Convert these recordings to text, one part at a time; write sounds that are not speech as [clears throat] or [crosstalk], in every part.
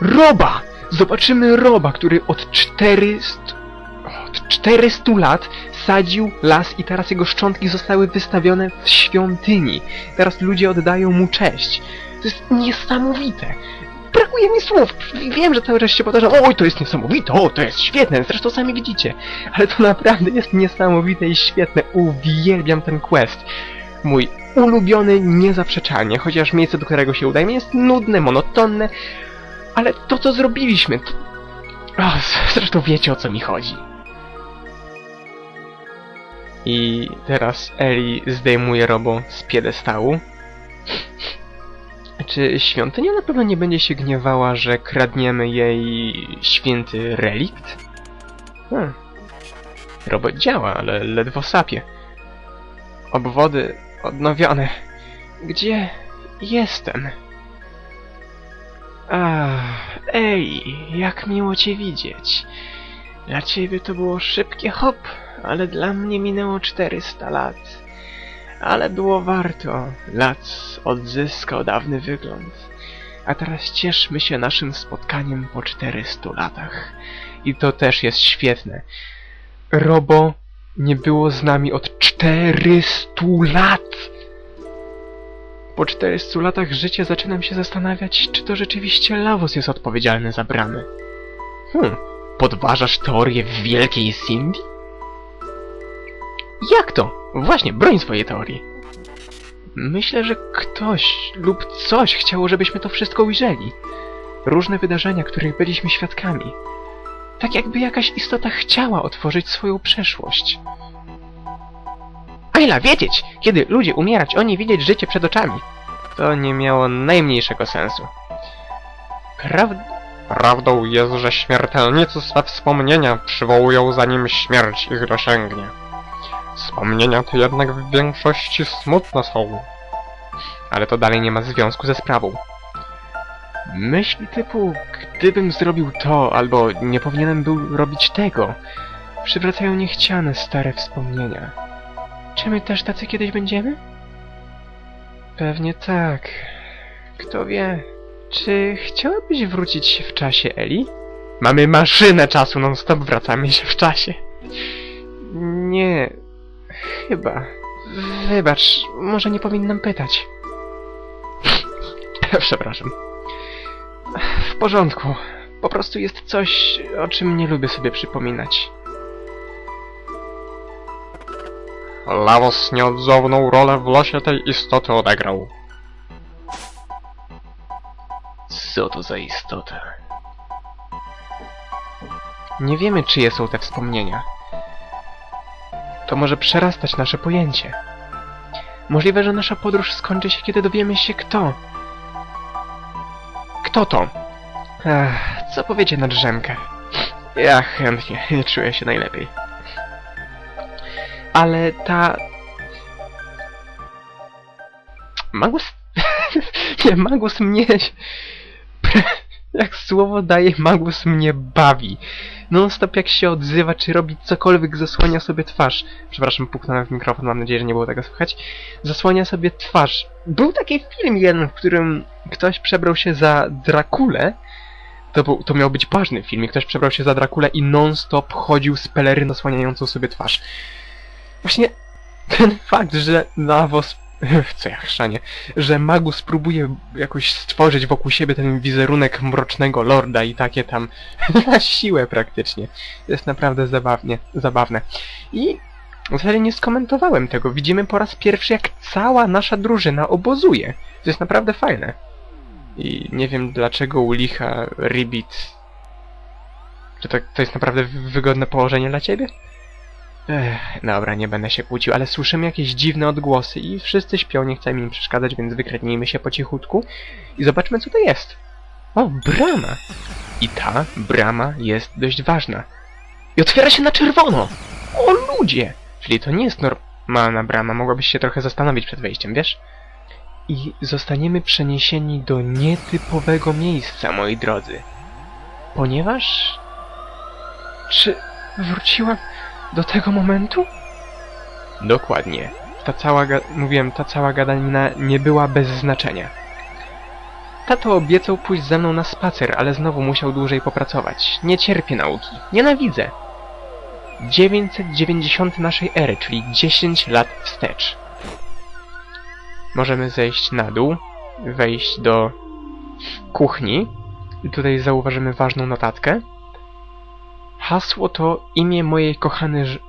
Roba! Zobaczymy Roba, który od 400... od 400 lat sadził las i teraz jego szczątki zostały wystawione w świątyni. Teraz ludzie oddają mu cześć. To jest niesamowite. Brakuje mi słów. Wiem, że cały czas się powtarza, oj, to jest niesamowite, o, to jest świetne, zresztą sami widzicie. Ale to naprawdę jest niesamowite i świetne. Uwielbiam ten quest. Mój ulubiony niezaprzeczalnie, chociaż miejsce, do którego się udajemy jest nudne, monotonne, ale to, co zrobiliśmy, to... [laughs] Zresztą wiecie, o co mi chodzi. I teraz Eli zdejmuje Robo z piedestału. Czy świątynia na pewno nie będzie się gniewała, że kradniemy jej święty relikt? Hmm. Robot działa, ale ledwo sapie. Obwody odnowione. Gdzie jestem? Ej, jak miło cię widzieć. Dla ciebie to było szybkie hop, ale dla mnie minęło 400 lat. Ale było warto. Lat odzyskał dawny wygląd. A teraz cieszmy się naszym spotkaniem po 400 latach. I to też jest świetne. Robo nie było z nami od 400 lat! Po 400 latach życia zaczynam się zastanawiać, czy to rzeczywiście Lavos jest odpowiedzialny za bramy. Hmm, podważasz teorię wielkiej Cindy? Jak to? Właśnie, broń swojej teorii. Myślę, że ktoś lub coś chciało, żebyśmy to wszystko ujrzeli. Różne wydarzenia, których byliśmy świadkami. Tak jakby jakaś istota chciała otworzyć swoją przeszłość. Ayla, wiedzieć! Kiedy ludzie umierać, oni widzieć życie przed oczami. To nie miało najmniejszego sensu. Prawda... Prawdą jest, że śmiertelnicy swe wspomnienia przywołują zanim śmierć ich dosięgnie. Wspomnienia te jednak w większości smutne są. ale to dalej nie ma związku ze sprawą. Myśli typu, gdybym zrobił to, albo nie powinienem był robić tego, przywracają niechciane stare wspomnienia. Czy my też tacy kiedyś będziemy? Pewnie tak. Kto wie. Czy chciałabyś wrócić się w czasie, Eli? Mamy maszynę czasu, non-stop wracamy się w czasie. Nie, chyba. Wybacz, może nie powinnam pytać. [laughs] Przepraszam. W porządku. Po prostu jest coś, o czym nie lubię sobie przypominać. Lavos nieodzowną rolę w losie tej istoty odegrał. Co to za istota? Nie wiemy, czyje są te wspomnienia. To może przerastać nasze pojęcie. Możliwe, że nasza podróż skończy się, kiedy dowiemy się kto. Kto to? Co powiecie na drzemkę? Ja chętnie, czuję się najlepiej. Ale ta... Magus... [laughs] Nie, Magus mnie... [laughs] Jak słowo daje, Magus mnie bawi. Non stop jak się odzywa, czy robi cokolwiek, zasłania sobie twarz. Przepraszam, puknąłem w mikrofon, mam nadzieję, że nie było tego słychać. Zasłania sobie twarz. Był taki film jeden, w którym ktoś przebrał się za Drakulę. To, był, to miał być ważny film, i ktoś przebrał się za Drakulę i non-stop chodził z peleryną zasłaniającą sobie twarz. Właśnie ten fakt, że Lavos [laughs] co ja chrzanie, że Magus próbuje jakoś stworzyć wokół siebie ten wizerunek mrocznego lorda i takie tam [laughs] na siłę praktycznie. To jest naprawdę zabawnie, zabawne. I w zasadzie nie skomentowałem tego. Widzimy po raz pierwszy, jak cała nasza drużyna obozuje. To jest naprawdę fajne. I nie wiem dlaczego u licha Ribbit... Czy to, to jest naprawdę wygodne położenie dla ciebie? Ech, dobra, nie będę się kłócił, ale słyszymy jakieś dziwne odgłosy i wszyscy śpią, nie chcemy im przeszkadzać, więc wykradnijmy się po cichutku i zobaczmy co to jest. O, brama! I ta brama jest dość ważna. I otwiera się na czerwono! O ludzie! Czyli to nie jest normalna brama, mogłabyś się trochę zastanowić przed wejściem, wiesz? I zostaniemy przeniesieni do nietypowego miejsca, moi drodzy. Ponieważ... Czy wróciłam do tego momentu? Dokładnie. Ta cała, mówiłem, ta cała gadanina nie była bez znaczenia. Tato obiecał pójść ze mną na spacer, ale znowu musiał dłużej popracować. Nie cierpię nauki. Nienawidzę. 990 naszej ery, czyli 10 lat wstecz. Możemy zejść na dół, wejść do kuchni. I tutaj zauważymy ważną notatkę. Hasło to imię mojej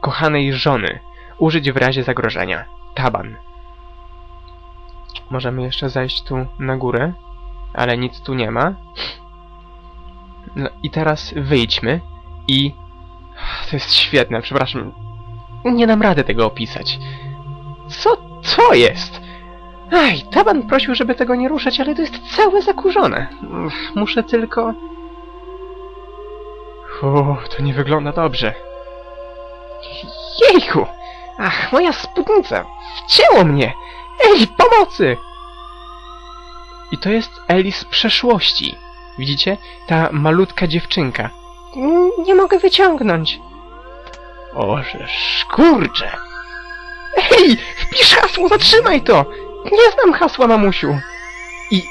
kochanej żony. Użyć w razie zagrożenia. Taban. Możemy jeszcze zejść tu na górę, ale nic tu nie ma. No i teraz wyjdźmy i... To jest świetne, przepraszam. Nie dam rady tego opisać. Co to jest? Aj, Taban prosił, żeby tego nie ruszać, ale to jest całe zakurzone. Muszę tylko... To nie wygląda dobrze. Jejku! Ach, moja spódnica! Wcięło mnie! Ej, pomocy! I to jest Eli z przeszłości. Widzicie? Ta malutka dziewczynka. Mm, Nie mogę wyciągnąć. Oże, kurczę! Ej, wpisz hasło, zatrzymaj to! Nie znam hasła, mamusiu! I...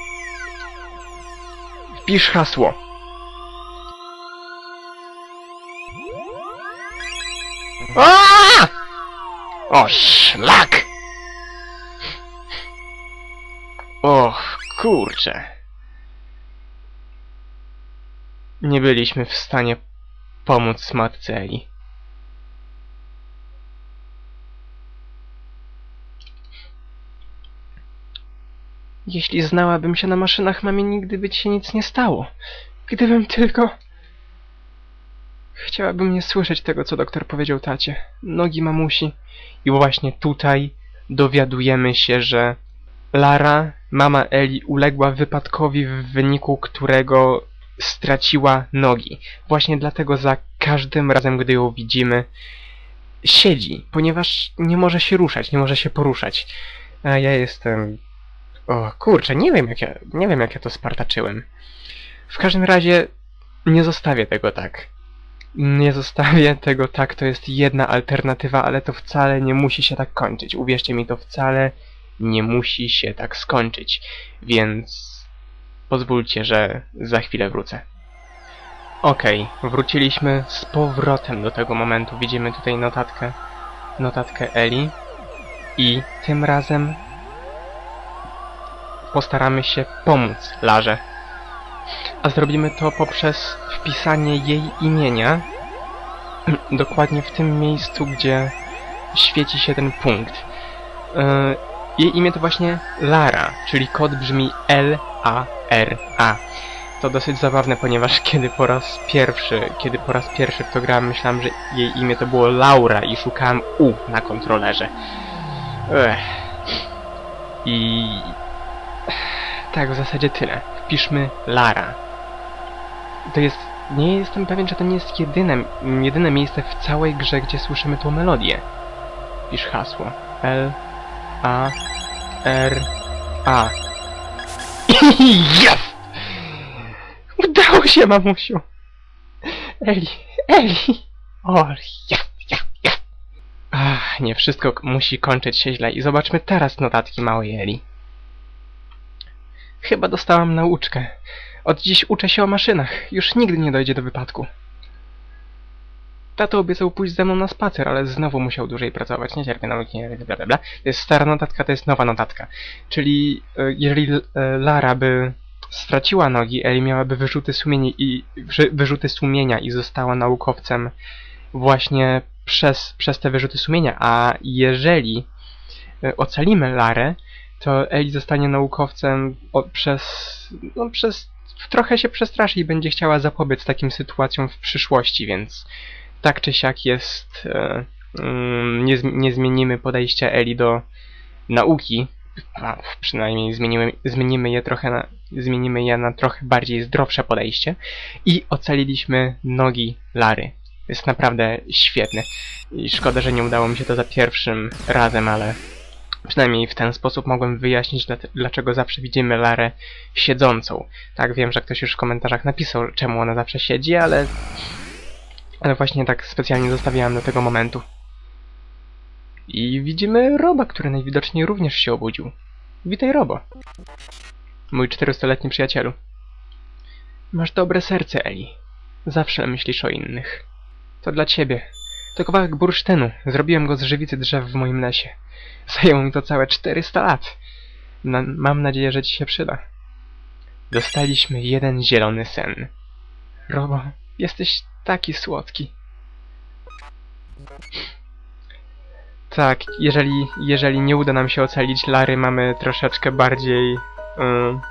Wpisz hasło. A! O, szlak! Och, kurczę. Nie byliśmy w stanie pomóc matce Eli. Jeśli znałabym się na maszynach, mamie nigdy by ci się nic nie stało. Gdybym tylko... Chciałabym nie słyszeć tego, co doktor powiedział tacie. Nogi mamusi. I właśnie tutaj dowiadujemy się, że Lara, mama Eli, uległa wypadkowi, w wyniku którego straciła nogi. Właśnie dlatego za każdym razem, gdy ją widzimy, siedzi, ponieważ nie może się ruszać, nie może się poruszać. A ja jestem... O kurczę, nie wiem jak ja, nie wiem jak ja to spartaczyłem. W każdym razie nie zostawię tego tak. Nie zostawię tego tak, to jest jedna alternatywa, ale to wcale nie musi się tak kończyć. Uwierzcie mi, to wcale nie musi się tak skończyć. Więc pozwólcie, że za chwilę wrócę. Okej, wróciliśmy z powrotem do tego momentu. Widzimy tutaj notatkę, notatkę Eli. I tym razem postaramy się pomóc Larze. A zrobimy to poprzez wpisanie jej imienia [clears throat] dokładnie w tym miejscu, gdzie świeci się ten punkt. Yy, jej imię to właśnie Lara, czyli kod brzmi L-A-R-A. To dosyć zabawne, ponieważ [laughs] kiedy po raz pierwszy, kiedy po raz pierwszy w to grałem, myślałem, że jej imię to było Laura i szukałem U na kontrolerze. Ech. I... Tak, w zasadzie tyle. Wpiszmy Lara. To jest... Nie jestem pewien, czy to nie jest jedyne, jedyne miejsce w całej grze, gdzie słyszymy tą melodię. Pisz hasło. L... A... R... A. [clears throat] Jest! Udało się, mamusiu! Eli, Eli! O, jest, jest, jest! Ach, nie wszystko musi kończyć się źle i zobaczmy teraz notatki małej Eli. Chyba dostałam nauczkę. Od dziś uczę się o maszynach. Już nigdy nie dojdzie do wypadku. Tato obiecał pójść ze mną na spacer, ale znowu musiał dłużej pracować. Nie cierpię nauki, bla bla bla. To jest stara notatka, to jest nowa notatka. Czyli e, jeżeli e, Lara by straciła nogi, Eli miałaby wyrzuty sumienia i wyrzuty sumienia i została naukowcem właśnie przez, przez te wyrzuty sumienia. A jeżeli e, ocalimy Larę, to Eli zostanie naukowcem o, przez, no, przez trochę się przestraszy i będzie chciała zapobiec takim sytuacjom w przyszłości, więc tak czy siak jest. E, mm, nie, nie zmienimy podejścia Eli do nauki. A przynajmniej zmienimy, zmienimy je trochę na, zmienimy je na trochę bardziej zdrowsze podejście. I ocaliliśmy nogi Lary. Jest naprawdę świetne. I szkoda, że nie udało mi się to za pierwszym razem, ale przynajmniej w ten sposób mogłem wyjaśnić, dlaczego zawsze widzimy Larę siedzącą. Tak, wiem, że ktoś już w komentarzach napisał, czemu ona zawsze siedzi, ale ale właśnie tak specjalnie zostawiałem do tego momentu. I widzimy Roba, który najwidoczniej również się obudził. Witaj, Robo. mój 400-letni przyjacielu. Masz dobre serce, Eli. Zawsze myślisz o innych. To dla ciebie. To kawałek bursztynu. Zrobiłem go z żywicy drzew w moim lesie. Zajęło mi to całe 400 lat. Na, mam nadzieję, że ci się przyda. Dostaliśmy jeden zielony sen. Robo, jesteś taki słodki. Tak, jeżeli, jeżeli nie uda nam się ocalić Lary, mamy troszeczkę bardziej... ym,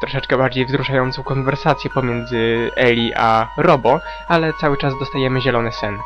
troszeczkę bardziej wzruszającą konwersację pomiędzy Eli a Robo, ale cały czas dostajemy zielony sen.